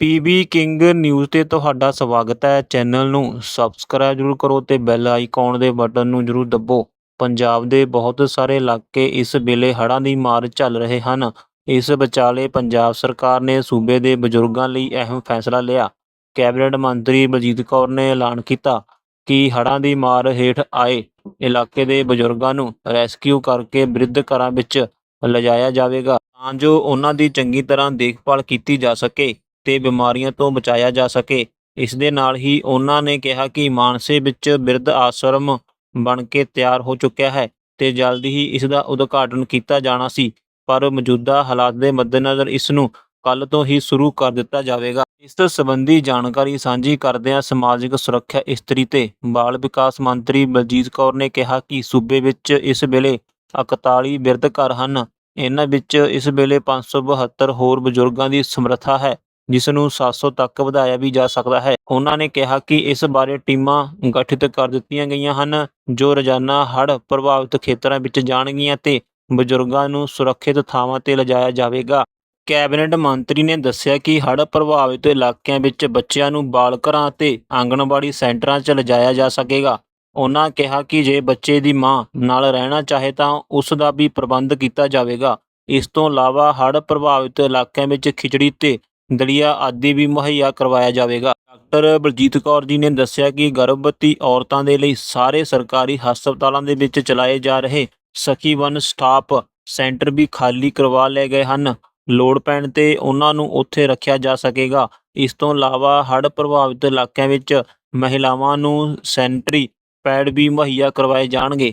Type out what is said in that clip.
PB king news ਤੇ ਤੁਹਾਡਾ ਸਵਾਗਤ ਹੈ। ਚੈਨਲ ਨੂੰ ਸਬਸਕ੍ਰਾਈਬ ਜ਼ਰੂਰ ਕਰੋ ਤੇ ਬੈਲ ਆਈਕਨ ਦੇ ਬਟਨ ਨੂੰ ਜ਼ਰੂਰ ਦੱਬੋ। ਪੰਜਾਬ ਦੇ ਬਹੁਤ ਸਾਰੇ ਇਲਾਕੇ ਇਸ ਵੇਲੇ ਹੜ੍ਹਾਂ ਦੀ ਮਾਰ ਝੱਲ ਰਹੇ ਹਨ। ਇਸ ਵਿਚਾਲੇ ਪੰਜਾਬ ਸਰਕਾਰ ਨੇ ਸੂਬੇ ਦੇ ਬਜ਼ੁਰਗਾਂ ਲਈ ਅਹਿਮ ਫੈਸਲਾ ਲਿਆ। ਕੈਬਨਿਟ ਮੰਤਰੀ ਬਲਜੀਤ ਕੌਰ ਨੇ ਐਲਾਨ ਕੀਤਾ ਕਿ ਹੜ੍ਹਾਂ ਦੀ ਮਾਰ ਹੇਠ ਆਏ ਇਲਾਕੇ ਦੇ ਬਜ਼ੁਰਗਾਂ ਨੂੰ ਰੈਸਕਿਊ ਕਰਕੇ ਬਿਰਧ ਘਰਾਂ ਵਿੱਚ ਲਿਜਾਇਆ ਜਾਵੇਗਾ ਤਾਂ ਜੋ ਉਹਨਾਂ ਦੀ ਚੰਗੀ ਤਰ੍ਹਾਂ ਦੇਖਭਾਲ ਕੀਤੀ ਜਾ ਸਕੇ। ਤੇ ਬਿਮਾਰੀਆਂ ਤੋਂ ਬਚਾਇਆ ਜਾ ਸਕੇ। ਇਸ ਦੇ ਨਾਲ ਹੀ ਉਹਨਾਂ ਨੇ ਕਿਹਾ ਕਿ ਮਾਨਸੇ ਵਿੱਚ ਬਿਰਧ ਆਸ਼ਰਮ ਬਣ ਕੇ ਤਿਆਰ ਹੋ ਚੁੱਕਿਆ ਹੈ ਤੇ ਜਲਦੀ ਹੀ ਇਸ ਦਾ ਉਦਘਾਟਨ ਕੀਤਾ ਜਾਣਾ ਸੀ, ਪਰ ਮੌਜੂਦਾ ਹਾਲਾਤ ਦੇ ਮੱਦੇਨਜ਼ਰ ਇਸ ਨੂੰ ਕੱਲ ਤੋਂ ਹੀ ਸ਼ੁਰੂ ਕਰ ਦਿੱਤਾ ਜਾਵੇਗਾ। ਇਸ ਸੰਬੰਧੀ ਜਾਣਕਾਰੀ ਸਾਂਝੀ ਕਰਦਿਆਂ ਸਮਾਜਿਕ ਸੁਰੱਖਿਆ ਇਸਤਰੀ ਤੇ ਬਾਲ ਵਿਕਾਸ ਮੰਤਰੀ ਬਲਜੀਤ ਕੌਰ ਨੇ ਕਿਹਾ ਕਿ ਸੂਬੇ ਵਿੱਚ ਇਸ ਵੇਲੇ 41 ਬਿਰਧ ਘਰ ਹਨ। ਇਹਨਾਂ ਵਿੱਚ ਇਸ ਵੇਲੇ 572 ਹੋਰ ਬਜ਼ੁਰਗਾਂ ਦੀ ਸਮਰੱਥਾ ਹੈ। ਜਿਸ ਨੂੰ 700 ਤੱਕ ਵਧਾਇਆ ਵੀ ਜਾ ਸਕਦਾ ਹੈ। ਉਹਨਾਂ ਨੇ ਕਿਹਾ ਕਿ ਇਸ ਬਾਰੇ ਟੀਮਾਂ ਗਠਿਤ ਕਰ ਦਿੱਤੀਆਂ ਗਈਆਂ ਹਨ, ਜੋ ਰੋਜ਼ਾਨਾ ਹੜ੍ਹ ਪ੍ਰਭਾਵਿਤ ਖੇਤਰਾਂ ਵਿੱਚ ਜਾਣਗੀਆਂ ਤੇ ਬਜ਼ੁਰਗਾਂ ਨੂੰ ਸੁਰੱਖਿਅਤ ਥਾਵਾਂ ਤੇ ਲਿਜਾਇਆ ਜਾਵੇਗਾ। ਕੈਬਨਿਟ ਮੰਤਰੀ ਨੇ ਦੱਸਿਆ ਕਿ ਹੜ੍ਹ ਪ੍ਰਭਾਵਿਤ ਇਲਾਕਿਆਂ ਵਿੱਚ ਬੱਚਿਆਂ ਨੂੰ ਬਾਲ ਘਰਾਂ ਤੇ ਆਂਗਣਵਾੜੀ ਸੈਂਟਰਾਂ 'ਚ ਲਿਜਾਇਆ ਜਾ ਸਕੇਗਾ। ਉਹਨਾਂ ਕਿਹਾ ਕਿ ਜੇ ਬੱਚੇ ਦੀ ਮਾਂ ਨਾਲ ਰਹਿਣਾ ਚਾਹੇ ਤਾਂ ਉਸ ਦਾ ਵੀ ਪ੍ਰਬੰਧ ਕੀਤਾ ਜਾਵੇਗਾ। ਇਸ ਤੋਂ ਇਲਾਵਾ ਹੜ੍ਹ ਪ੍ਰਭਾਵਿਤ ਇਲਾਕਿਆਂ ਵਿੱਚ ਖਿਚੜੀ ਤੇ ਦਲੀਆ ਆਦਿ ਵੀ ਮੁਹੱਈਆ ਕਰਵਾਇਆ ਜਾਵੇਗਾ। ਡਾਕਟਰ ਬਲਜੀਤ ਕੌਰ ਜੀ ਨੇ ਦੱਸਿਆ ਕਿ ਗਰਭਵਤੀ ਔਰਤਾਂ ਦੇ ਲਈ ਸਾਰੇ ਸਰਕਾਰੀ ਹਸਪਤਾਲਾਂ ਦੇ ਵਿੱਚ ਚਲਾਏ ਜਾ ਰਹੇ ਸਖੀ ਵਨ ਸਟਾਪ ਸੈਂਟਰ ਵੀ ਖਾਲੀ ਕਰਵਾ ਲਏ ਗਏ ਹਨ। ਲੋੜ ਪੈਣ ਤੇ ਉਹਨਾਂ ਨੂੰ ਉੱਥੇ ਰੱਖਿਆ ਜਾ ਸਕੇਗਾ। ਇਸ ਤੋਂ ਇਲਾਵਾ ਹੜ੍ਹ ਪ੍ਰਭਾਵਿਤ ਇਲਾਕਿਆਂ ਵਿੱਚ ਮਹਿਲਾਵਾਂ ਨੂੰ ਸੈਨਟਰੀ ਪੈਡ ਵੀ ਮੁਹੱਈਆ ਕਰਵਾਏ ਜਾਣਗੇ।